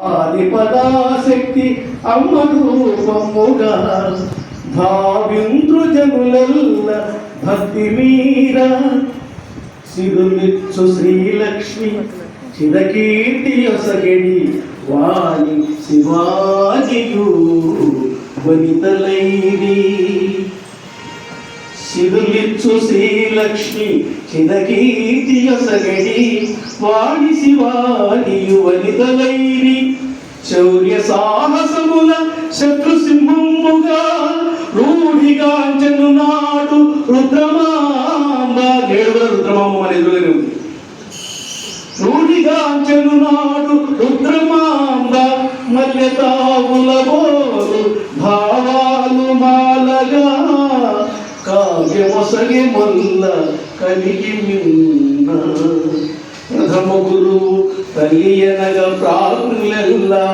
ఆదిపదాశక్తి అమ్మ రూపముగా భావింద్రు జనులల్ల భక్తి మీర సిరులిచ్చు శ్రీలక్ష్మి చిరకీర్తి ఒసగడి వాణి శివాజియు వనితలైరీ. సిరులిచ్చు శ్రీలక్ష్మి చిరకీర్తి యొసగడి వాణి శివాజియు వనితలైరి శౌర్య సాహసముల శత్రు సింహముగా రూఢిగాంచను నాడు రుద్రమాంబ ఏడుగుల రుద్రమాంబ అని ఎదురుగానే ఉంది. రూఢిగాంచను నాడు రుద్రమాంబ మల్యతావుల బోలు భావాలు మాలగా కావ్యమొసగి మొల్ల కలిగి మిన్న ప్రథమ గురువు తల్లి అనగ ప్రాకులెల్లా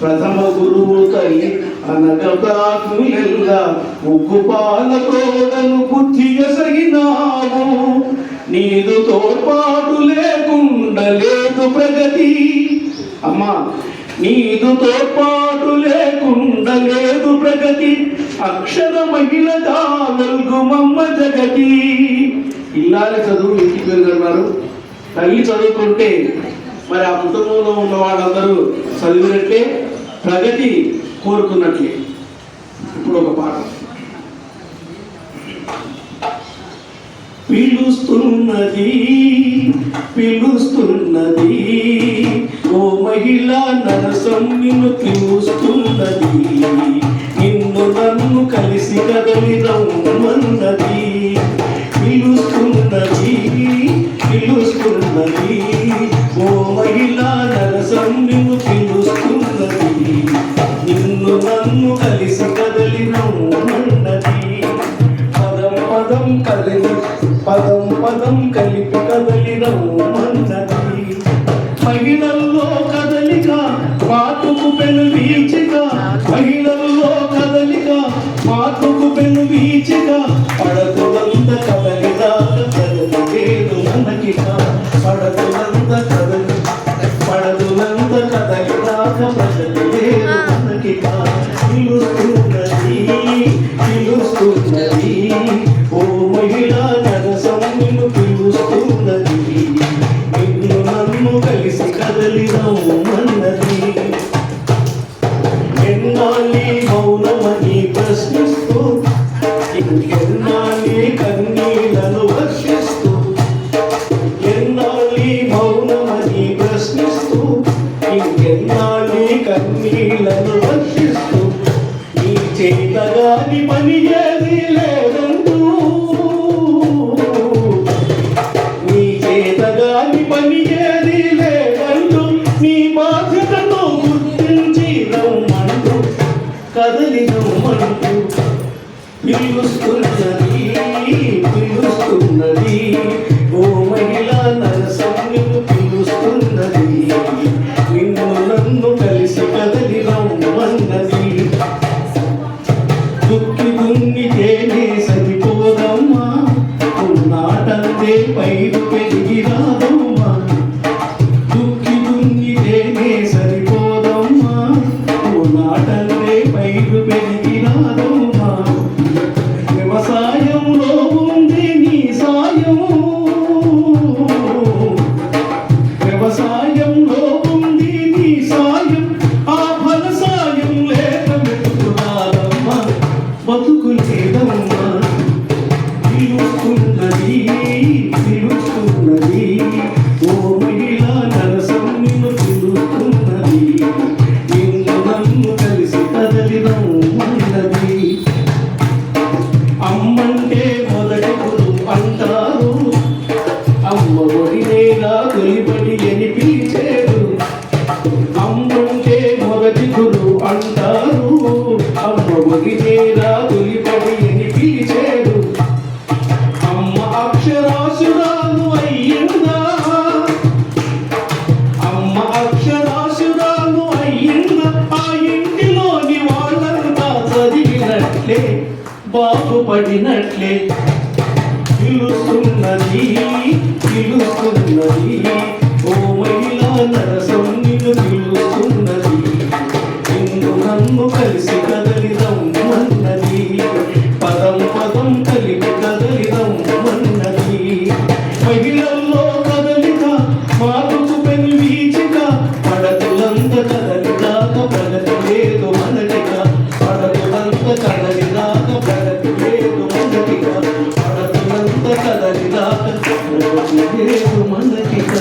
ప్రథమ గురువు తల్లి అనగ ప్రాజ్ఞులెల్ల ఉగ్గు పాలతోడను బుద్ధి ఎసగినావు. నీదు తోడ్పాటు లేకుండా లేదు ప్రగతి. అమ్మా నీదు తోడ్పాటు లేకుండా లేదు ప్రగతి. అక్షర మహిళగా వెలుగుమమ్మ జగతి. ఇల్లాలి చదువు ఇంటికి పెరుగుతున్నారు తల్లి చదువుకుంటే మరి ఆ కుటుంబంలో ఉన్న వాళ్ళందరూ చదివినట్లే ప్రగతి కోరుకున్నట్లే. ఇప్పుడు ఒక పాట పిలుస్తున్నది పిలుస్తున్నది మహిళ నరసమ్మిను నిన్ను పిలుస్తున్నది నిన్ను నన్ను కలిసి కదలి మాతుకు పెను వీచిక ఎన్నాలి మౌనమని ప్రశ్నిస్తూ ఎన్నాళ్ళి కదలి మనకు పిలుస్తున్నది పిలుస్తున్నది. ఓ మహిళ నరసం పిలుస్తున్నది. నిన్ను నన్ను కలిసి కదలి రమ్మన్నది దుక్కి దున్ని దున్నితేనే సరిపోదమ్మా. ఉన్నాటంతే పైరు పెరిగిరా. ಮಾಧುಮಾ అంటారు. అమ్మ ఒడినేగా తొలిపడి అని పిలిచేరు. అమ్మ అక్షరాసురాలు అయ్యిందా? అమ్మ అక్షరాసురాలు అయ్యిందా? ఆ ఇంటిలోని వాళ్ళంతా చదివినట్లే బాగుపడినట్లే. పిలుస్తున్నది పిలుస్తున్నది ఓ మహిళ నరసం కలిసి కదలిదం మన్నది పదం పదం కలిపి కదలిదం మన్నది మహిళల్లో కదలిక మాటకు పెను వీచిక. పడతులంత కదలిదాక ప్రగతి లేదు మొదటిక పడతులంత కదలిదాక ప్రగతి లేదు మొదటిక పడతులంత కదలిదాక ప్రగతి లేదు మొదటిక